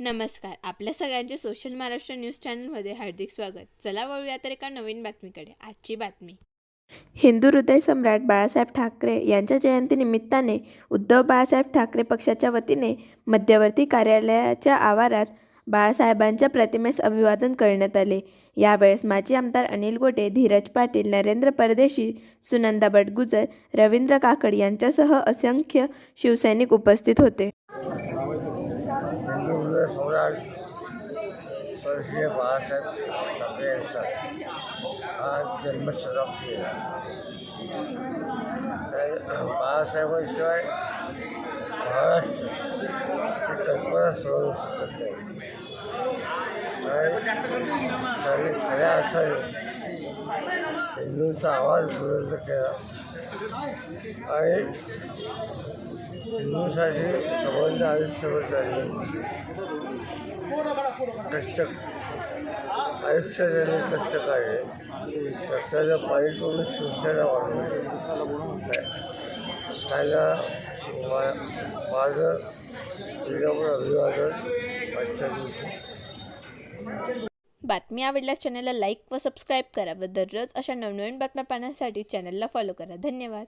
नमस्कार. आपल्या सगळ्यांचे सोशल महाराष्ट्र न्यूज चॅनलमध्ये हार्दिक स्वागत. चला वळूया तर एका नवीन बातमीकडे. आजची बातमी. हिंदू हृदय सम्राट बाळासाहेब ठाकरे यांच्या जयंतीनिमित्ताने उद्धव बाळासाहेब ठाकरे पक्षाच्या वतीने मध्यवर्ती कार्यालयाच्या आवारात बाळासाहेबांच्या प्रतिमेस अभिवादन करण्यात आले. यावेळेस माजी आमदार अनिल गोटे धीरज पाटील नरेंद्र परदेशी सुनंदा बटगुजर रवींद्र काकड यांच्यासह असंख्य शिवसैनिक उपस्थित होते. હિન્દુ, સૌરાષ્ટ્ર સ્વર્ગીય બાળાસાહેબ ઠાકરે સર આ જન્મ શતાબ્દી બાળાસાહેબ સિવાય મહારાષ્ટ્ર કલ્પના સ્વરૂપ ખરા અસર હિન્દુસ્તા અવાજ બુલંદ કર્યા અને हिंदूसाठी सगळ्यांचं आयुष्यभर चालले कष्ट आयुष्य त्यांनी कष्ट काय रक्ताचं पाणी करून शिवसेना वाढवली. त्याला मा- माझं विनम्र अभिवादन आजच्या दिवशी. बातमी आवडल्यास चॅनलला लाईक व सबस्क्राईब करा व दररोज अशा नवनवीन बातम्या पाहण्यासाठी चॅनलला फॉलो करा. धन्यवाद.